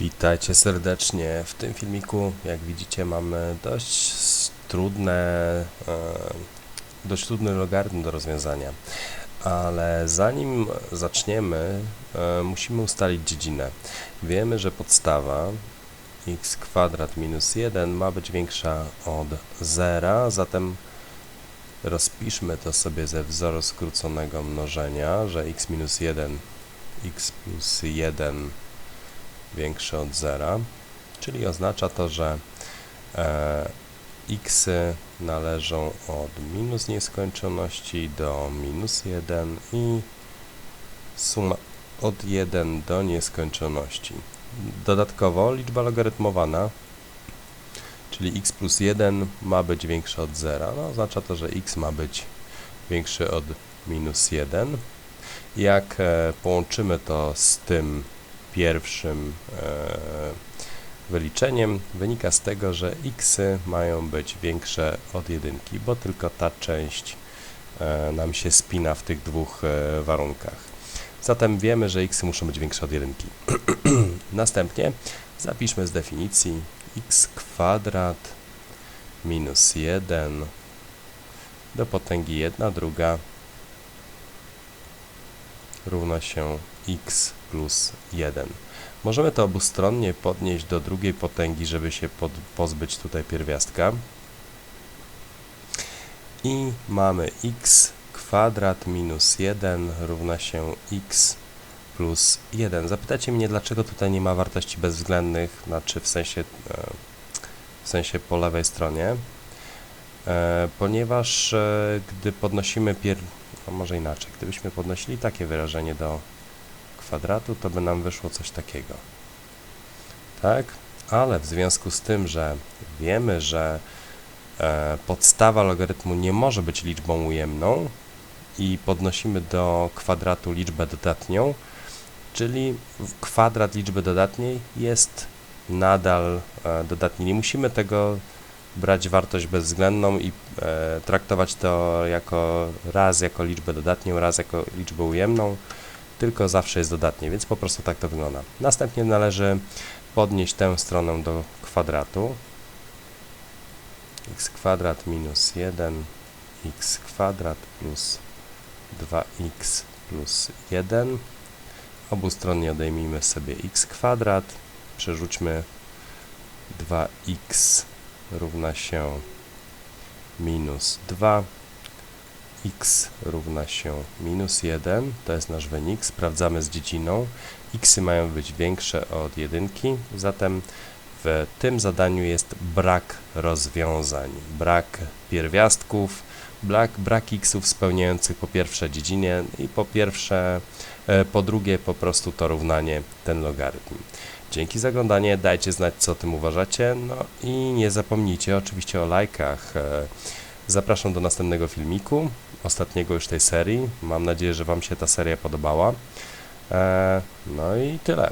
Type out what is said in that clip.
Witajcie serdecznie. W tym filmiku, jak widzicie, mamy dość trudne, e, dość trudny logarytm do rozwiązania. Ale zanim zaczniemy, e, musimy ustalić dziedzinę. Wiemy, że podstawa x kwadrat minus 1 ma być większa od 0, zatem rozpiszmy to sobie ze wzoru skróconego mnożenia, że x minus 1, x plus 1 większe od zera, czyli oznacza to, że e, x należą od minus nieskończoności do minus 1 i suma od 1 do nieskończoności. Dodatkowo liczba logarytmowana, czyli x plus 1 ma być większe od 0. No, oznacza to, że x ma być większy od minus 1. Jak e, połączymy to z tym pierwszym e, wyliczeniem wynika z tego, że x mają być większe od jedynki, bo tylko ta część e, nam się spina w tych dwóch e, warunkach. Zatem wiemy, że x muszą być większe od jedynki. Następnie zapiszmy z definicji x kwadrat minus 1 do potęgi 1 druga równa się x plus 1. Możemy to obustronnie podnieść do drugiej potęgi, żeby się pod, pozbyć tutaj pierwiastka. I mamy x kwadrat minus 1 równa się x plus 1. Zapytacie mnie, dlaczego tutaj nie ma wartości bezwzględnych, znaczy w sensie, e, w sensie po lewej stronie. E, ponieważ e, gdy podnosimy pier... A może inaczej, gdybyśmy podnosili takie wyrażenie do kwadratu, to by nam wyszło coś takiego. Tak? Ale w związku z tym, że wiemy, że e, podstawa logarytmu nie może być liczbą ujemną i podnosimy do kwadratu liczbę dodatnią, czyli kwadrat liczby dodatniej jest nadal e, dodatni. Nie musimy tego brać wartość bezwzględną i e, traktować to jako raz jako liczbę dodatnią, raz jako liczbę ujemną, tylko zawsze jest dodatnie, więc po prostu tak to wygląda. Następnie należy podnieść tę stronę do kwadratu. x kwadrat minus 1, x kwadrat plus 2x plus 1. Obustronnie odejmijmy sobie x kwadrat, przerzućmy 2x równa się minus 2, x równa się minus 1, to jest nasz wynik, sprawdzamy z dziedziną, xy mają być większe od jedynki, zatem w tym zadaniu jest brak rozwiązań, brak pierwiastków, brak, brak xów spełniających po pierwsze dziedzinę i po pierwsze, e, po drugie po prostu to równanie, ten logarytm. Dzięki za oglądanie, dajcie znać co o tym uważacie, no i nie zapomnijcie oczywiście o lajkach. E, Zapraszam do następnego filmiku, ostatniego już tej serii. Mam nadzieję, że Wam się ta seria podobała. E, No i tyle.